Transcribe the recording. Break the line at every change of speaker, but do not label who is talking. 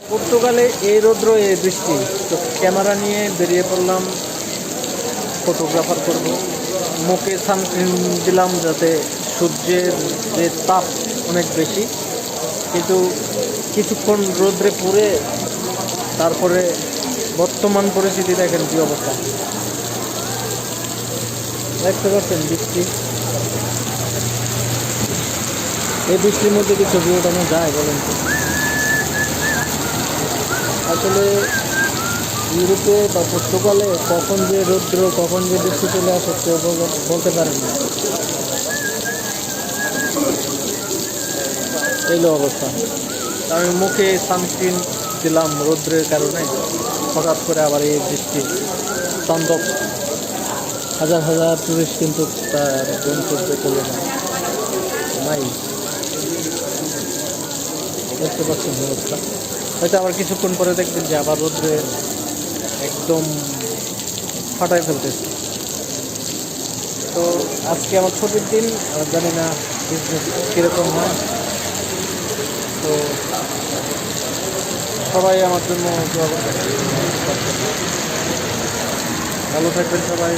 পর্তুগালে এই রৌদ্র, এই বৃষ্টি। তো ক্যামেরা নিয়ে বেরিয়ে পড়লাম ফটোগ্রাফার করব। মুখে সানস্ক্রিন দিলাম যাতে সূর্যের যে তাপ অনেক বেশি। কিন্তু কিছুক্ষণ রোদ্রে পুড়ে তারপরে বর্তমান পরিস্থিতি দেখেন কি অবস্থা। দেখতে পাচ্ছেন বৃষ্টি। এই বৃষ্টির মধ্যে কি ছবি ওঠানো যায় বলেন তো? আসলে ইউরোপে বা পর্তুগালে কখন যে রৌদ্র, কখন যে বৃষ্টি চলে আসে কেউ বলতে পারেন না। এই অবস্থা। আমি মুখে সানস্ক্রিন দিলাম রৌদ্রের কারণে। হঠাৎ করে আবার এই বৃষ্টি। তাণ্ডব হাজার হাজার টুরিস্ট কিন্তু তার গন্তব্যে চলে যায়। নাই। দেখতে পাচ্ছেন অবস্থা। হয়তো আবার কিছুক্ষণ পরে দেখবেন যে আবার রোদ্রে একদম ফাটায় ফেলতেছে। তো আজকে আমার ছুটির দিন জানি না বিজনেস কীরকম হয়। তো সবাই আমার জন্য। ভালো থাকবেন সবাই।